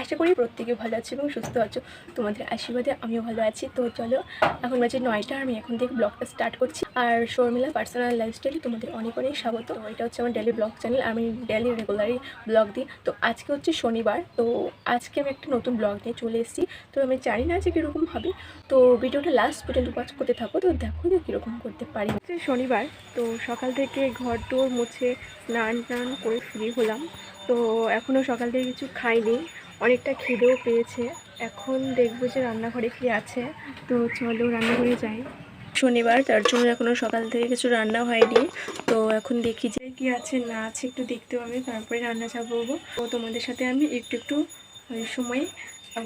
আশা করি প্রত্যেকে ভালো আছো এবং সুস্থ আছো। তোমাদের আশীর্বাদে আমিও ভালো আছি। তো চলো, এখন বাজে নয়টা, আমি এখন থেকে ব্লগটা স্টার্ট করছি। আর শর্মিলা পার্সোনাল লাইফস্টাইলে তোমাদের অনেক অনেক স্বাগত। এটা হচ্ছে আমার ডেলি ব্লগ চ্যানেল আমি ডেলি রেগুলারই ব্লগ দিই। তো আজকে হচ্ছে শনিবার। তো আজকে আমি একটা নতুন ব্লগ নিয়ে চলে এসেছি। তো আমি জানি না যে কীরকম হবে। তো ভিডিওটা লাস্ট পর্যন্ত ওয়াচ করতে থাকো। তো দেখো যে কীরকম করতে পারি। শনিবার। তো সকাল থেকে ঘর টোর মুছে স্নান টান করে ফ্রি হলাম। তো এখনও সকাল থেকে কিছু খাইনি। অনেকটা খিদেও পেয়েছে। এখন দেখব যে রান্নাঘরে কি আছে। তো চলো রান্নাঘরে যাই। শনিবার, তার জন্য এখনও সকাল থেকে কিছু রান্না হয়নি। তো এখন দেখি যে কি আছে, না আছে একটু দেখতে হবে। তারপরে রান্না চাপাবো তো তোমাদের সাথে আমি একটু একটু ওই সময়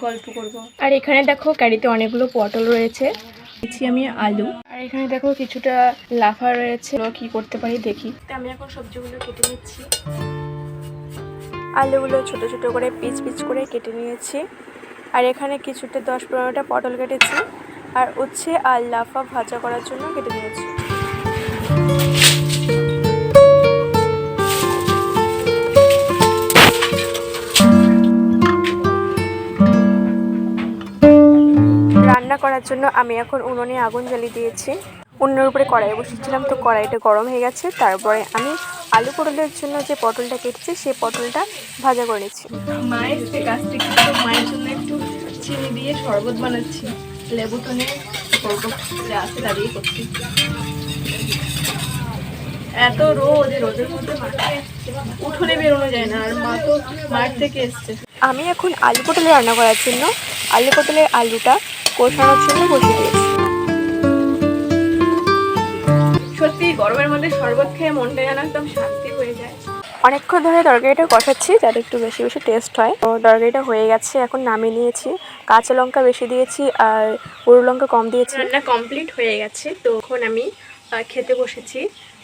গল্প করব। আর এখানে দেখো গাড়িতে অনেকগুলো পটল রয়েছে। দিচ্ছি আমি আলু। আর এখানে দেখো কিছুটা লাফা রয়েছে। কি করতে পারি দেখি। আমি এখন সবজিগুলো কেটে নিচ্ছি। আলুগুলো ছোট ছোট করে পিচ পিচ করে কেটে নিয়েছি। আর এখানে কিছুটা দশ পনেরোটা পটল কেটেছি। আর উচ্ছে আর লাফা ভাজা করার জন্য কেটে নিয়েছি। রান্না করার জন্য আমি এখন উনুনে আগুন জ্বালিয়ে দিয়েছি। উনুনের উপরে কড়াই বসেছিলাম, তো কড়াইটা গরম হয়ে গেছে। তারপরে আমি আলু পটলের জন্য যে পটলটা কেটেছি সেই পটলটা ভাজা করে নিচ্ছি। মায়ের যে থেকে মায়ের জন্য একটু চিনি দিয়ে শরবত বানাচ্ছি। লেবু তো যা আছে দাঁড়িয়ে করছি। এত রোদ রোদের মধ্যে মাঠে উঠোনে বেরোনো যায় না আর মা তো মাঠ থেকে এসছে। আমি এখন আলু পটলে রান্না করার জন্য আলু পটলের আলুটা কষানোর জন্য বসে দিয়েছি। সত্যি গরমের মধ্যে শরবত খেয়ে মনটা যেন একদম শান্তি হয়ে যায়। অনেকক্ষণ ধরে তরকারিটা কষাচ্ছি যাতে একটু বেশি বেশি টেস্ট হয়। তো তরকারিটা হয়ে গেছে এখন নামিয়ে নিয়েছি। কাঁচা লঙ্কা বেশি দিয়েছি আর পুরো লঙ্কা কম দিয়েছি। রান্না কমপ্লিট হয়ে গেছে তো এখন আমি খেতে বসেছি।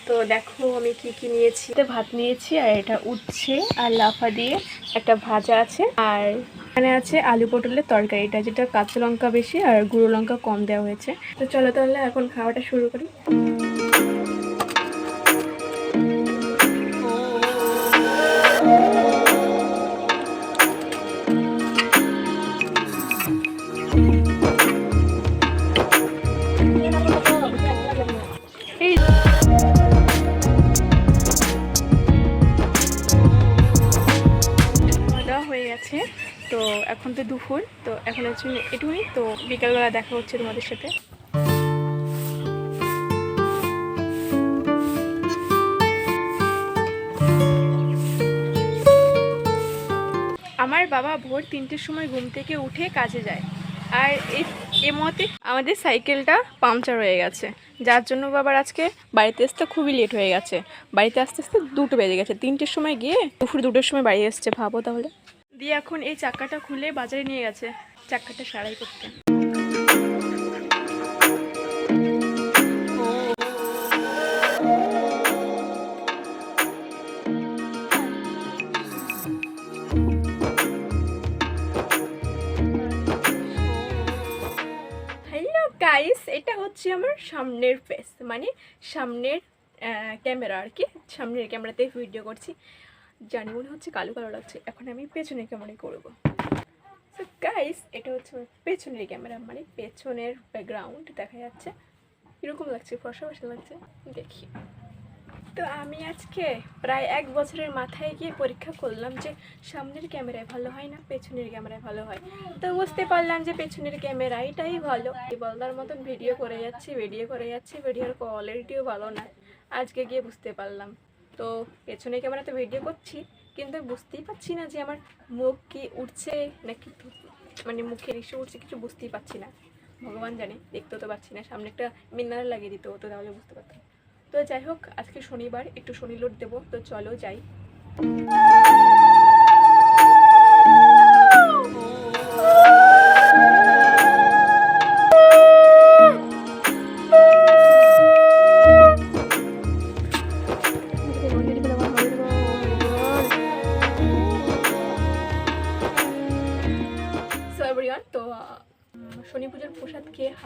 তো দেখো আমি কি কি নিয়েছি। এতে ভাত নিয়েছি আর এটা উচ্ছে আর লাফা দিয়ে একটা ভাজা আছে। আর এখানে আছে আলু পটলের তরকারিটা যেটা কাঁচা লঙ্কা বেশি আর গুঁড়ো লঙ্কা কম দেওয়া হয়েছে। তো চলো তাহলে এখন খাওয়াটা শুরু করি। গেছে তো এখন তো দুপুর, তো এখন হচ্ছে এটুকুই। তো বিকালবেলা দেখা হচ্ছে তোমাদের সাথে। আমার বাবা ভোর তিনটের সময় ঘুম থেকে উঠে কাজে যায়। আর এ মতে আমাদের সাইকেলটা পাংচার হয়ে গেছে। যার জন্য বাবার আজকে বাড়িতে আসতে খুবই লেট হয়ে গেছে। বাড়িতে আসতে আসতে দুটো বেজে গেছে। তিনটের সময় গিয়ে দুপুর দুটোর সময় বাড়ি এসছে। ভাবো তাহলে। দিয়ে এখন এই চাক্কাটা খুলে বাজারে নিয়ে গেছে। চাক্কাটা সারাই করতে। গাইস এটা হচ্ছে আমার সামনের ফেস মানে সামনের ক্যামেরা আর কি। সামনের ক্যামেরাতে ভিডিও করছি। জানি মনে হচ্ছে কালো কালো লাগছে। এখন আমি পেছনের ক্যামেরায় করব। তো গাইস এটা হচ্ছে আমার পেছনের ক্যামেরা মানে পেছনের ব্যাকগ্রাউন্ড দেখা যাচ্ছে। কীরকম লাগছে ফসা ফসা লাগছে। দেখি। তো আমি আজকে প্রায় এক বছরের মাথায় গিয়ে পরীক্ষা করলাম যে সামনের ক্যামেরায় ভালো হয় না, পেছনের ক্যামেরায় ভালো হয়। তো বুঝতে পারলাম যে পেছনের ক্যামেরাইটাই ভালো। বলদার মতন ভিডিও করে যাচ্ছি ভিডিও করে যাচ্ছি ভিডিওর কোয়ালিটিও ভালো না। আজকে গিয়ে বুঝতে পারলাম। তো পেছনে ক্যামেরাতে ভিডিও করছি, কিন্তু বুঝতেই পারছি না যে আমার মুখ কি উঠছে নাকি মানে মুখে ইস্যু উঠছে কিছু বুঝতেই পারছি না। ভগবান জানে, দেখতেও তো পাচ্ছি না, সামনে একটা মিনার লাগিয়ে দিত, তো তাহলে বুঝতে পারতাম। তো যাই হোক, আজকে শনিবার, একটু শনি লোড দেবো, তো চলো যাই।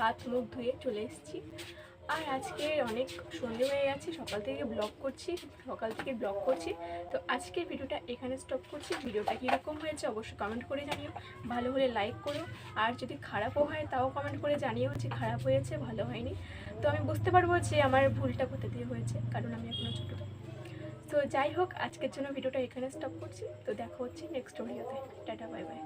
হাত মুখ ধুয়ে চলে এসেছি। আর আজকে অনেক সন্ধে হয়ে গেছে, সকাল থেকে ব্লগ করছি, সকাল থেকে ব্লগ করছি। তো আজকের ভিডিওটা এখানে স্টপ করছি। ভিডিওটা কীরকম হয়েছে অবশ্যই কমেন্ট করে জানিও। ভালো হলে লাইক করো। আর যদি খারাপও হয় তাও কমেন্ট করে জানিও যে খারাপ হয়েছে, ভালো হয়নি। তো আমি বুঝতে পারব যে আমার ভুলটা কোথা দিয়ে হয়েছে, কারণ আমি এখনও ছোটো। তো যাই হোক, আজকের জন্য ভিডিওটা এখানে স্টপ করছি। তো দেখা হচ্ছে নেক্সট ভিডিওতে টাটা বাই বাই